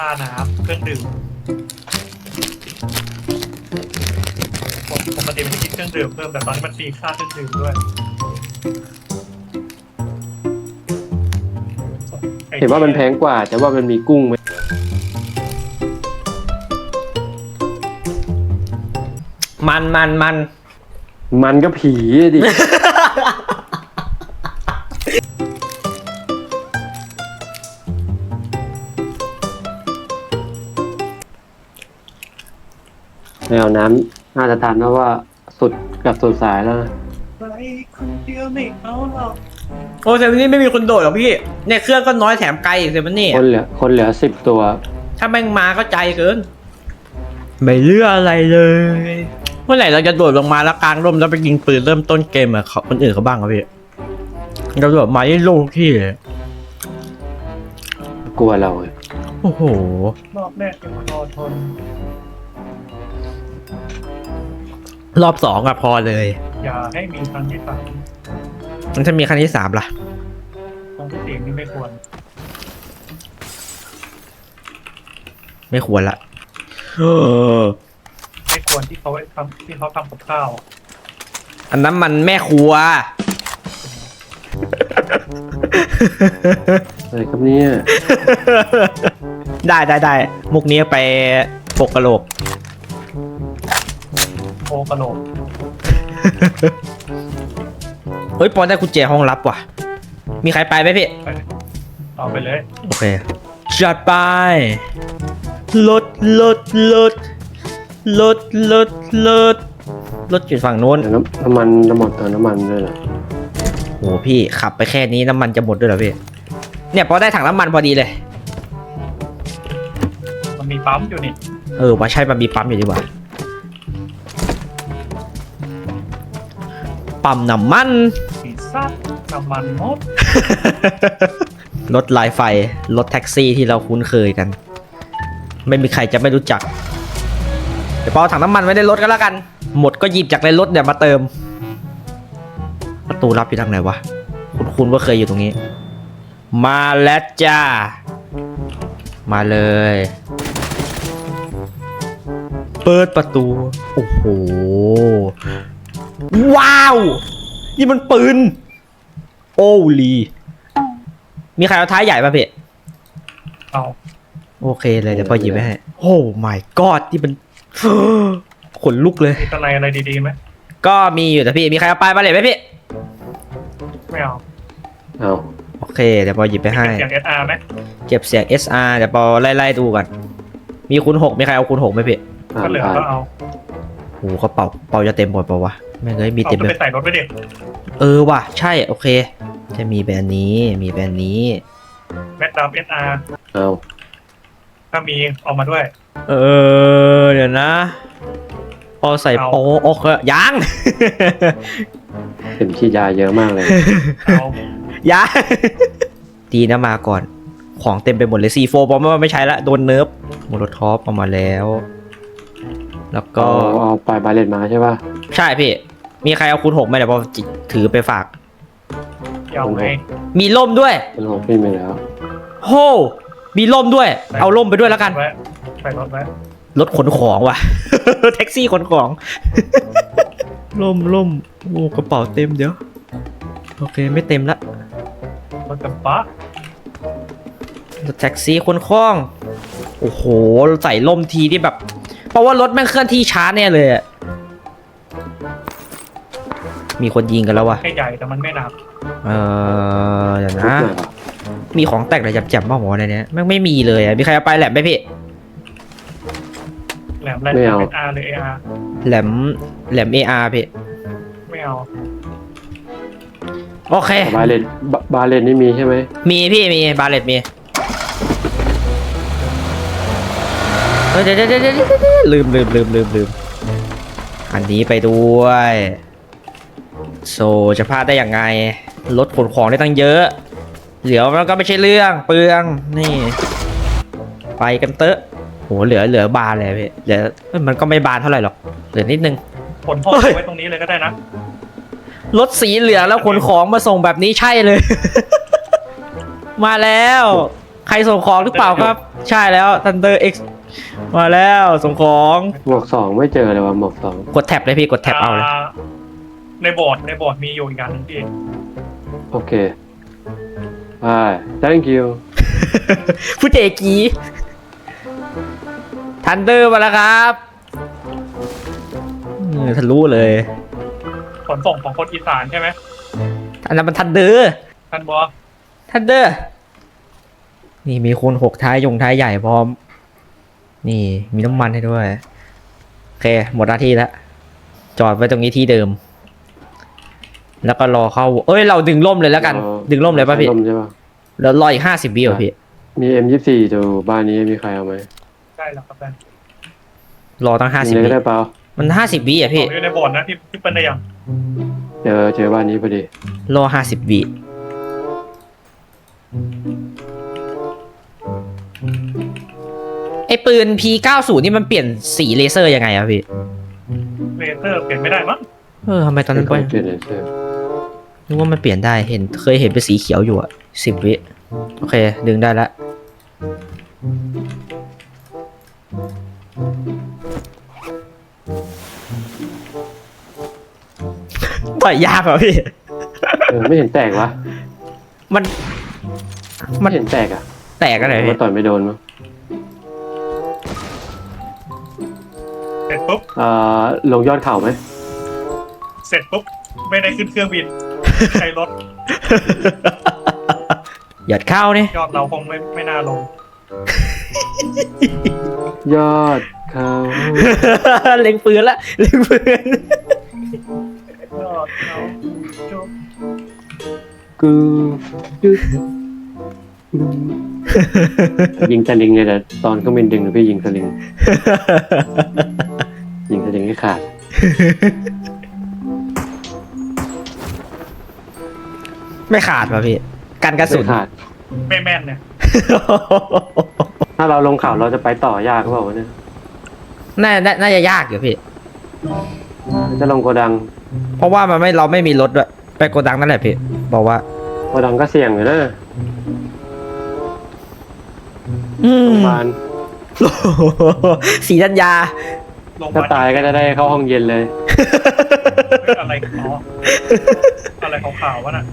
ค่าน้ำเครื่องดื่มปกติมันจะคิดเครื่องดื่มเพิ่มแต่ตอนนี้มันฟรีค่าเครื่องดื่มด้วยเห็นว่ามันแพงกว่า แต่ว่ามันมีกุ้งไหมมันมันมันมันก็ผีอะดิ ไม่เอาน้ำน่าจะทานเพราะว่าสุดกับสุดสายแล้วนะไปคนเดียวไม่เอาหรอกโอ้เซเว่นนี่ไม่มีคนโดดหรอกพี่เนี่ยเครื่องก็น้อยแถมไกลอีกเซเว่นนี่คนเหลือคนเหลือสิบตัว ถ้าแม่งมาก็ใจเกิน ไม่เลือกอะไรเลย เมื่อไหร่เราจะโดดลงมาแล้วกลางร่มแล้วไปยิงปืนเริ่มต้นเกมอะเขาคนอื่นเขาบ้างครับพี่เราโดดมาที่โลกที่เลยกลัวเราเลยโอ้โห รอบแรกยังรอทน รอบสองอะพอเลย อย่าให้มีครั้งที่สามมันจะมีครั้งที่สามล่ะ ครั้งที่สี่นี่ไม่ควรไม่ควรละเออไม่ควรที่เขาทำที่เขาทำกับข้าวอันนั้นมันแม่ครัว อะไรครับเนี่ยได้ได้ได้มุกนี้ไปปกกระโหลก โคกระโหลกเฮ้ยปอนได้กุญแจห้องลับว่ะ มีใครไปไหมพี่ ไปเอาไปเลย โอเค จัดไป รถ รถ รถ รถ รถ รถ รถอยู่ฝั่งนู้น แต่น้ำน้ำมันน้ำมันเติมน้ำมันด้วยเหรอโอ้พี่ขับไปแค่นี้น้ำมันจะหมดด้วยเหรอพี่ เนี่ยพอได้ถังน้ำมันพอดีเลย มันมีปั๊มอยู่นี่ เออว่าใช่มันมีปั๊มอยู่ดีกว่า ปั๊มน้ำมันมีซัดน้ำมันหมดรถลายไฟ รถแท็กซี่ที่เราคุ้นเคยกัน ไม่มีใครจะไม่รู้จัก เดี๋ยวพอถังน้ำมันไว้ในรถก็แล้วกัน หมดก็หยิบจากในรถเนี่ยมาเติม ประตูลับอยู่ทางไหนวะ คุณคุณว่าเคยอยู่ตรงนี้ มาแล้วจ้า มาเลย เปิดประตู โอ้โห ว้าว นี่มันปืน โอ้ลี มีใครเอาท้ายใหญ่ป่ะพี่เอาโอเคเลยเดี๋ยวพอหยิบไปให้ โอ้ my god ที่มันขนลุกเลย มีตะไนอะไรดีๆไหมก็มีอยู่แต่พี่ มีใครเอาไปมาเลยไหมพี่ ไม่เอาเอาโอเค เดี๋ยวพอหยิบไปให้ เสียงเอสอาร์ไหมเก็บเสียง SR เดี๋ยวพอไล่ๆดูกันมีคูณหกมีใครเอาคูณหกไหมพี่ผ่าก็นเหลือผ่านก็เอา โอ้โหกระเป๋าเป๋าจะเต็มหมดเปล่าวะ แม่งเอ้ยมีเอาเต็มขึ้เลนไปยใส่รถไปเด็กเออว่ะ ใช่โอเค จะมีแบรนด์นี้มีแบรนด์นี้ แมตดามเอสอาร์เอาถ้ามีเอามาด้วย เออเดี๋ยวนะพอใส่เอา โปโอเคยังเข็มฉีดยาเยอะมากเลย เอายา ดีนะมาก่อน ของเต็มไปหมดเลยซีโฟบอมไม่ใช้ละ โดนเนิร์ฟโมโลทอปเอามาแล้ว แล้วก็ ก็เอาปลายบาเลตมาใช่ป่ะ ใช่พี่ มีใครเอาคูณหกไหมเดี๋ยวพอจิถือไปฝากเอาไงมีล่มด้วย เป็นของพี่ไปแล้วโหมีล่มด้วย เอาล่มไปด้วยแล้วกัน ไว้ใส่รถไว้รถขนของว่ะ แท็กซี่ขนของ ล่มล่มโอ้กระเป๋าเต็มเดี๋ยว โอเคไม่เต็มละรถกระบะรถแท็กซี่ขนของ โอ้โห ใส่ล่มทีที่แบบ เพราะว่ารถแม่งเคลื่อนที่ช้าแน่เลยอะ มีคนยิงกันแล้ววะแค่ใหญ่แต่มันไม่หนักเออเดี๋ยวทุกนะหน่อยป่ะมีของแตกอะไรจับๆบ้างวะในเนี้ยแม่งไม่มีเลยอะมีใครเอาไปแหลมไหมพี่ แหลมอะไรเอสอาร์หรือเออาร์แหลมแหลม AR พี่ ไม่เอาโอเค บาเลตบาบาเลตนี่มีใช่ไหมมีพี่มีบาเลตมีเฮ้ยเดี๋ยวเดี๋ยวเดี๋ยวเดี๋ยวเดี๋ยวลืมลืมลืมลืมลืมอันนี้ไปด้วย โซจะพลาดได้ยังไง รถขนของได้ตั้งเยอะ เหลือมันก็ไม่ใช่เรื่องเปลืองนี่ ไปกันเตอะโหเหลือเหลือบานเลยพี่เหลือเอ้ยมันก็ไม่บานเท่าไหร่หรอกเหลือนิดนึงขนห้องเฮ้ยไว้ตรงนี้เลยก็ได้นะรถสีเหลืองแล้วขนของมาส่งแบบนี้ใช่เลย มาแล้ว ใครส่งของหรือเปล่าครับ ใช่แล้ว Thunder X มาแล้วส่งของ หมวกสองไม่เจอเลยว่ะหมวกสองกดแท็บเลยพี่กดแท็บเอาเลยา ในบอร์ดในบอร์ดมีอยู่อีกอันหนึงพี่ โอเคไป thank you ผู้เจกีทันเดอร์มาแล้วครับเออทะลุเลยขนส่งของคนอีสานใช่ไหมอันนั้นมันทันเดอร์ท่านบอทันเดอร์ นี่มีคนหกท้ายยงท้ายใหญ่พร้อม นี่มีน้ำมันให้ด้วย โอเค หมดหน้าที่แล้ว จอดไว้ตรงนี้ที่เดิม แล้วก็รอเข้า เอ้ยเราดึงร่มเลยแล้วกันอ๋อดึงร่มเลยป่ะพี่ลมใช่ป่ะ แล้วรออีกห้าสิบวิเหรอพี่ มี M24 อยู่บ้านนี้มีใครเอาไหมใช่แล้วครับท่านรอตั้งห้าสิบมีวิเลยก็ได้เปล่ามันห้าสิบวิอะพี่ อยู่ในบอร์ดนะที่ที่เป็นได้ยังเจอเจอบ้านนี้พอดี รอห้าสิบวิ ไอปืน P90 นี่มันเปลี่ยนสีเลเซอร์ยังไงอะพี่ เลเซอร์เปลี่ยนไม่ได้มั้ง เออทำไมตอนนั้นไม่ไปค่อยเปลี่ยนเลยเชื่อ นึกว่ามันเปลี่ยนได้เห็นเคยเห็นเป็นสีเขียวอยู่อะสิบวิโอเค ดึงได้ละต่อยยากเหรอพี่ เออไม่เห็นแตกวะมันไม่เห็นแตกอะแตกอะไรว่าพี่ต่อยไม่โดนมั้งเสร็จปุ๊บอ่าลงยอดเขาไหมเสร็จปุ๊บ ไม่ได้ขึ้นเครื่องบิน ใช้รถหยัดเข้านี่ยอดเราคงไม่ไม่น่าลงยอดเขาเล็งปืนละเล็งปืนยอดเราจบกูยึดยิงสลิงเลยแต่ตอนเครื่องบินดึงพี่ยิงสลิง ยิงสลิงให้ขาด ไม่ขาดป่ะพี่กันกระสุไม่นขาด ไม่แม่นเนี่ยถ้าเราลงเขาเราจะไปต่อยากหรือเปล่าวะเนี่ยน่าน่าน่าจะยากอยู่พี่ จะลงโกดังเพราะว่ามันไม่เราไม่มีรถด้วยไปโกดังนั่นแหละพี่ บอกว่า โกดังก็เสี่ยงอยู่นะอืมโรงพยาบาลสีธัญญา ลงถ้าตายก็จะได้เข้าห้องเย็นเลย เฮ้ยอะไรอ๋ออะไรขาวๆวะน่ะ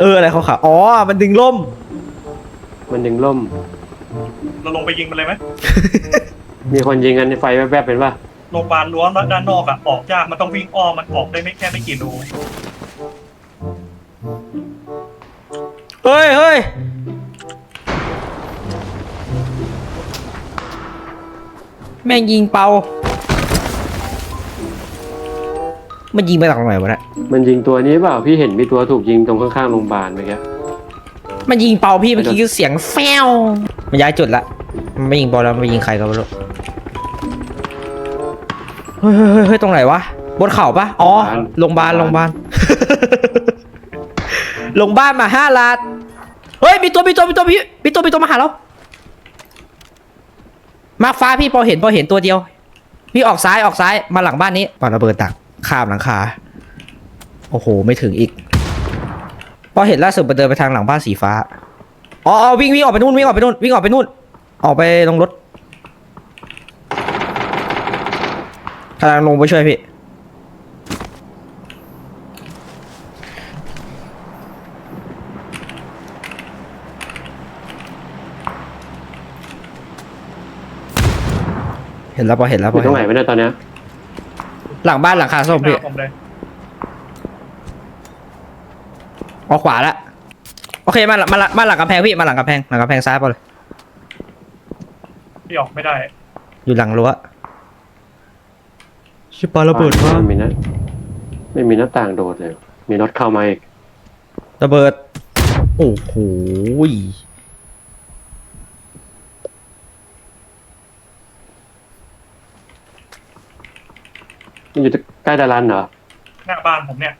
เอออะไรเขาขาวๆอ๋อ มันดึงล่ม มันดึงล่ม เราลงไปยิงมันเลยไหมมีคนยิงกันในไฟแวบๆเป็นป่ะโรงพยาบาลรั้วด้านนอกอะออกยากมันต้องวิ่งอ้อมมันออกได้ไม่แค่ไม่กี่รูเฮ้ยเฮ้ยแม่งยิงเปา มันยิงไปจากตรงไหนวะเนี่ยมันยิงตัวนี้เปล่าพี่เห็นมีตัวถูกยิงตรงข้างๆโรงพยาบาลเมื่อกี้มันยิงเปาพี่เมื่อกี้คือเสียงแฟวมันย้ายจุดละมันไม่ยิงเปาแล้วมันไปยิงใครก็ไม่รู้เฮ้ยเฮ้ยเฮ้ยเฮ้ยตรงไหนวะบนเขาปะอ๋อโรงพยาบาลโรงพยาบาล โรงพยาบาลมาห้าลาดเฮ้ยมีตัวมีตัวมีตัวมีมีตัวมีตัวมาหาเรามาร์คฟ้าพี่พอเห็นพอเห็นตัวเดียว พี่ออกซ้ายออกซ้ายมาหลังบ้านนี้ปาระเบิดตัก ข้ามหลังคา โอ้โห ไม่ถึงอีก พอเห็นล่าสุดมันเดินไปทางหลังบ้านสีฟ้า อ๋ออวิ่งวิ่งออกไปนู่นวิ่งออกไปนู่นวิ่งออกไปนู่น ออกไปลงรถกำลังลงไปช่วยพี่ เห็นแล้วพอเห็นแล้วพอยู่ตรงไหนเห็นไม่ได้ตอนเนี้ย หลังบ้านหลังคาส้มหพี่น้าผมเลยออกขวาละโอเคมามามาหลังกำแพงพี่มาหลังกำแพงหลังกำแพงซ้ายไปเลยที่ออกไม่ได้ อยู่หลังรั้วชิปาระเบิดมาไม่มีหนะไม่มีหน้าต่างโดดเลย มีน็อตเข้ามาอีกระเบิด โอ้โห มันอยู่ใกล้ดารันเหรอ หน้าบ้านผมเนี่ย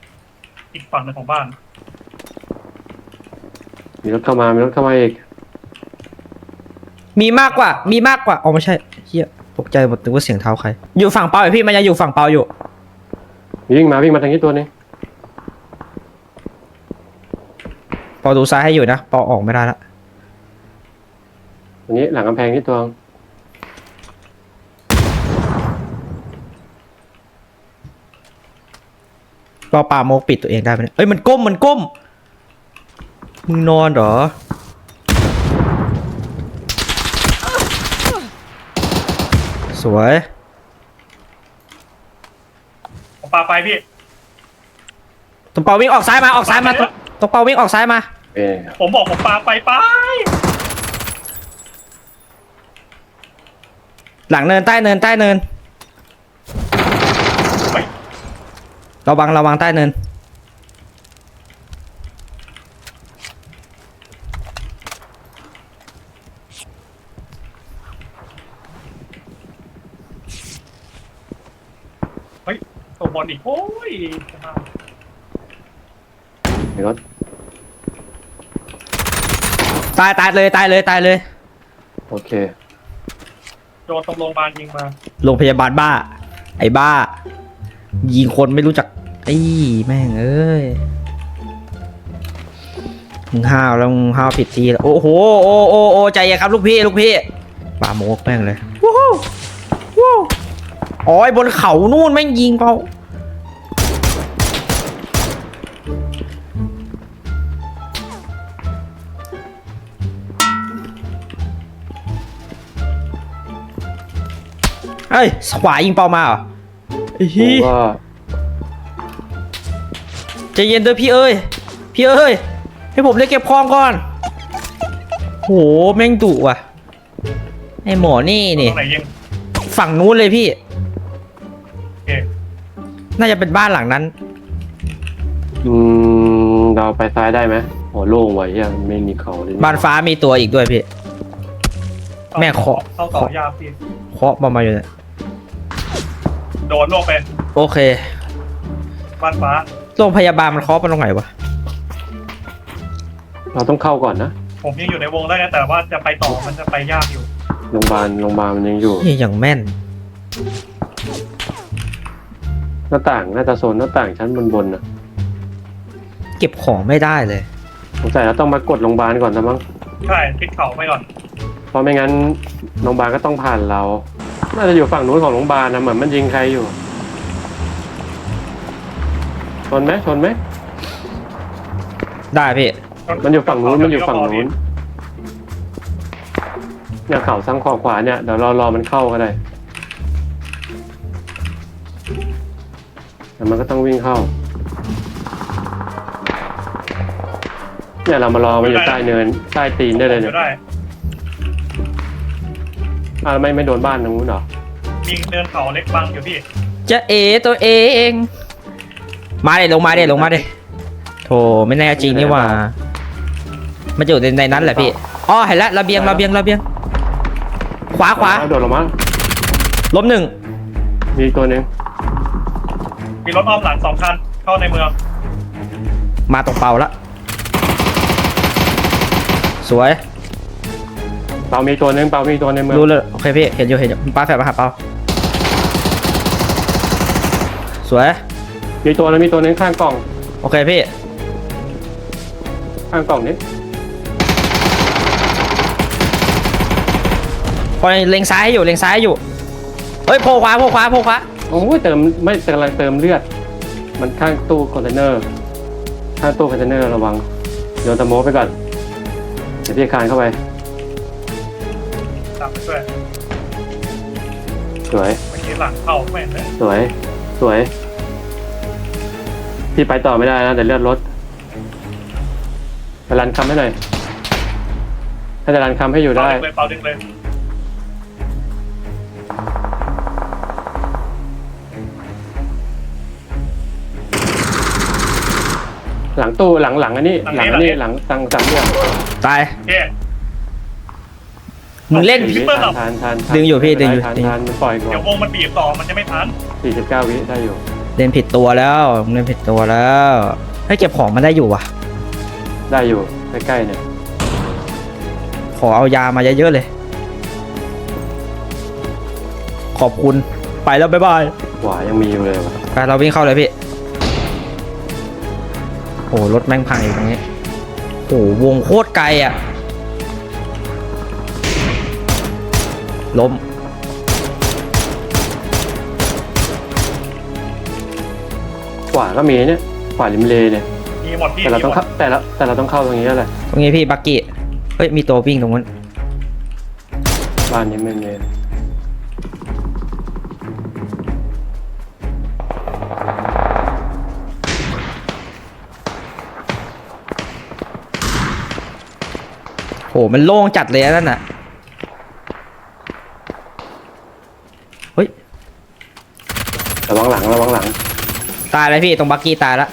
อีกฝั่งหนึงของบ้าน มีรถเข้ามา มีรถเข้ามาอีก มีมากกว่า มีมากกว่า อ๋อไม่ใช่เฮียตกใจหมดนึกว่าเสียงเท้าใคร อยู่ฝั่งเปาอยู่พี่มันยังอยู่ฝั่งเปาอยู่ วิ่งมาวิ่งมาทางนี้ตัวนี้ เปาดูซ้ายให้อยู่นะ เปาออกไม่ได้ละ อันนี้หลังกำแพงนี่ตัว ก็ปาโมกปิดตัวเองได้ไหมเนี่ยเอ้ยมันก้มมันก้ม มึงนอนเหรอ สวยผมปาไปพี่ตรงเปาวิ่งออกซ้ายมาออกซ้ายมาตรงตรงเปาวิ่งออกซ้ายมา เอ้ยผมบอกผมปาไปไปหลังเนินใต้เนินใต้เนิน เฮ้ย ระวังระวังใต้เนินเฮ้ยตัวบอลอีก โอ้ยในรถตายตายเลยตายเลยตายเลย โอเค โดนตรงโรงพยาบาลยิงมา โรงพยาบาลบ้า ไอ้บ้า ยิงคนไม่รู้จักไอ้แม่งเอ้ยมึงห้าวแล้วมึงห้าวผิดทีแล้วโอ้โหโอ้โอ้โอ้ใจเย็นครับลูกพี่ลูกพี่ป่าโมกแม่งเลยวู้ฮู้วู้อ๋อไอ้บนเขานู่นแม่งยิงเปล่าเอ้ยขวายิงเปล่ามาเหรอ ไอ้ผเฮีมยก็ใจเย็นด้วยพี่เอ้ย พี่เอ้ย ให้ผมได้เก็บของก่อน โห แม่งดุว่ะ ไอหมอนี่ตรนี่งไหนยิงฝั่งนู้นเลยพี่ โอเคน่าจะเป็นบ้านหลังนั้น อืมเราไปซ้ายได้ไหมโอ้โล่งไว้ยังไม่มีเขาเลยบ้านฟ้ามีตัวอีกด้วยพี่ แม่เคาะเข้าต่อยาพี่เคาะมามาอยู่เนี่ย โดนลวกไปโอเคบ้านฟ้าโรงพยาบาลมันเคาะมาตรงไหนวะเราต้องเข้าก่อนนะผมยังอยู่ในวงได้นะแต่ว่าจะไปต่อมันจะไปยากอยู่โรงพยาบาลโรงพยาบาลมันยังอยู่ นี่อย่างแม่น หน้าต่างน่าจะโซนหน้าต่างชั้นบนบนๆนะเก็บของไม่ได้เลย สงสัยเราต้องมากดโรงพยาบาลก่อนนะมั้งใช่พลิกเขาไปก่อนเพราะไม่งั้นโรงพยาบาลก็ต้องผ่านเรา น่าจะอยู่ฝั่งนู้นของโรงพยาบาลนะเหมือนมันยิงใครอยู่ ชนไหมชนไหมได้พี่ มันอยู่ฝั่งนู้นมันอยู่ฝั่งนู้นเนี่ยเขาซ้างขอขวาเนี่ยเดี๋ยวเรารอมันเข้าก็ได้แต่มันก็ต้องวิ่งเข้า เนี่ยเรามารอมันอยู่ใต้เนินใต้ตีนได้เลยเนี่ยจะได้ อ่าไม่ไม่โดนบ้านตรงนู้นเหรอยิงเดินเขาเล็กบังอยู่พี่จะเอตัวเองมาเด็ลงมาเด็ลงมาเด็โธ่ไม่แน่จริงนี่หว่า มันจะอยู่ในในนั้นแหละพี่อ๋อเห็นแล้วระเบียงระเบียงระเบียง ขวาขวาเอโดดลงมาล้มหนึ่งมีอีกตัวหนึ่งมีรถอ้อมหลังสองคันเข้าในเมือง มาตรงเปาละสวย เปามีตัวหนึ่งเปามีตัวในเมืองรู้เลยโอเคพี่เห็นอยู่เห็นอยู่ปาแฝดมาหาเปาสวยมีตัวแล้วมีตัวหนึ่งข้างกล่อง โอเคพี่ข้างกล่องนี้พอเล็งซ้ายอยู่เล็งซ้ายอยู่เฮ้ยโผล่ขวาโผล่ขวาโผล่ขวาโอ้ยเติมไม่กำลังเติมเลือด มันข้างตู้คอนเทนเนอร์ข้างตู้คอนเทนเนอร์ระวังโยนตะโมไปก่อนเดี๋ยวพี่คานเข้าไป ตามไปช่วยสวย เมื่อกี้หลังเข้าแม่งเลยสวย สวย พี่ไปต่อไม่ได้นะแต่เลือดลดไปรันคำให้หน่อยถ้าจะรันคำให้อยู่เปาได้ ดึงเลยเปาดึงเลยหลังตู้หลังหลังอันนี้ หลังอันนี้หลังตังตังเนี่ยตายโอเค มึงเล่นสี่พี่วิเปิ้ลเหรอทานทานทานดึงอยู่พี่ดึงอยู่ทานดึงทานมันปล่อยก่อเดี๋ยวนวงมันบีบต่อมันจะไม่ทันสี่สิบเก้าวิได้อยู่เล่นผิดตัวแล้วมึงเล่นผิดตัวแล้วให้เก็บของมันได้อยู่ว่ะ ได้อยู่ใกล้ๆเนี่ยขอเอายามาเยอะๆเลย ขอบคุณไปแล้วบ๊ายบายขวายังมีอยู่เลยวะไปเราวิ่งเข้าเลยพี่โอ้รถแม่งพังอีกตรงนี้โอ้วงโคตรไกลอะ ล้ม ขวาก็มีเนี่ยขวาริมเลเนี่ย มีหมดพี่แต่เรามีต้องหมดเข้าแต่เราแต่เราต้องเข้าตรงนี้แหละตรงนี้พี่บักกี้ เฮ้ยมีตัววิ่งตรงนั้น บ้านนี้ไม่มีโหมันโล่งจัดเลยนะนั่นน่ะ เฮ้ย ระวัง หลังระวังหลัง ตายแล้วพี่ตรงบักกี้ตายแล้ว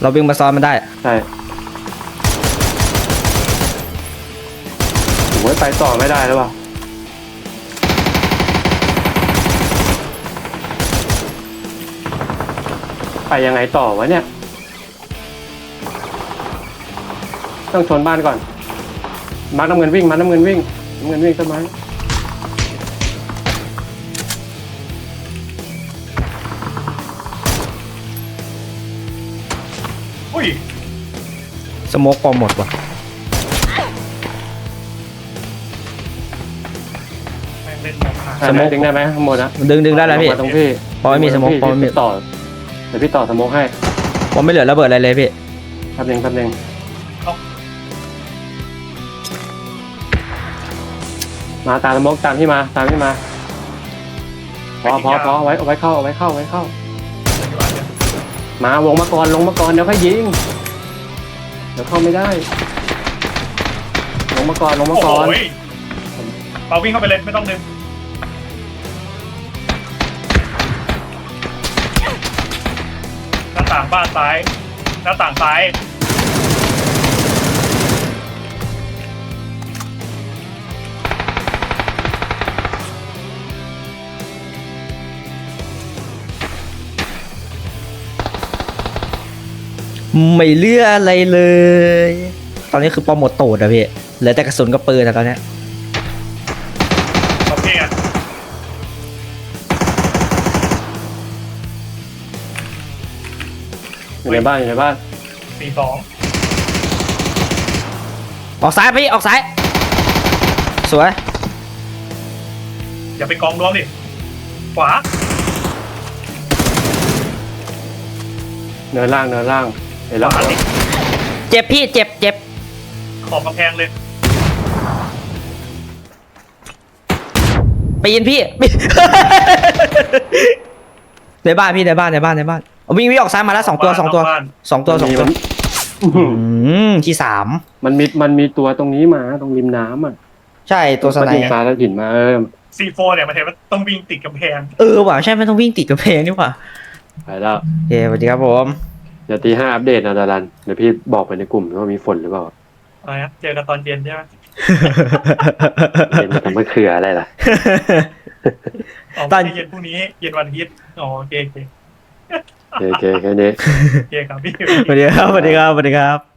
เราวิ่งมาซ้อนมันได้ใช่โอ้ยไปต่อไม่ได้แล้วว่ะไปยังไงต่อวะเนี่ย ต้องชนบ้านก่อน มาร์คน้ำเงินวิ่ง มาร์คน้ำเงินวิ่งน้ำเงินวิ่งต้นไม้ อุ้ยสโมกปอมหมดว่ะแม่งเล่นแบบขาดสโมกดึงได้ไหมข้างบนนะดึงดึงได้แล้วพี่มาตรงพี่พอไม่มีสโมกพี่พอไม่มี พี่ต่อเดี๋ยวพี่ต่อสโมกให้ผมไม่เหลือระเบิดอะไรเลยพี่แป๊บนึงแป๊บนึงมาตามสโมกตามพี่มาตามพี่มาพอพอพอเอาไว้เอาไว้เข้าเอาไว้เข้าเอาไว้เข้า มาวงมาก่อนลงมาก่อนเดี๋ยวค่อยยิง เดี๋ยวเข้าไม่ได้ ลงมาก่อนลงโอ้มาโหก่อนเปาวิ่งเข้าไปเลยไม่ต้องดึงหน้าต่างบ้านซ้ายหน้าต่างซ้าย ไม่เหลืออะไรเลย ตอนนี้คือปอมหมดตูดอะพี่เหลือแต่กระสุนกับปืนอะตอนเนี้ยโอเคอะอยู่ในบ้านอยู่ในบ้านสี่สองออกซ้ายพี่ออกซ้าย สวย อย่าไปกองรวมดิ ขวา เนินล่างเนินล่าง เห็นขแล้ววาดิเจ็บพี่เจ็บเจ็บขอบกำแพงเลยปีนพี่ปีน ในบ้านพี่ในบ้านในบ้านในบ้านเอาวิ่งวิ่งออกซ้ายมาแล้วสองตัวสองตัวบ้านสองตัวสองตัวมันอื้อหืออืมที่สามมันมีมันมีตัวตรงนี้มาตรงริมน้ำอะใช่ตัวสไนมันยิงด์ปลาแล้วหินมาเออซีโฟเนี่ยมันเห็นว่าต้องวิ่งติดกำแพง เออว่ะใช่ไม่ต้องวิ่งติดกระเพงนี่หว่าไปแล้ว โอเคสวัสดีครับผม เดี๋ยวตีห้าอัปเดตนะดารันเดี๋ยวพี่บอกไปในกลุ่มว่ามีฝนหรือเปล่าอะไรนะเจอกันตอนเย็นใช่ไหมเห็นแต่มันคืออะไรล่ะอ๋อตอนไม่ใช่เย็นพรุ่งนี้เย็นวันอาทิตย์อ๋อโอเคโอเคโอเคโอเคแค่นี้โอเคครับพี่สวัสดีครับสวัสดีครับสวัสดีครับ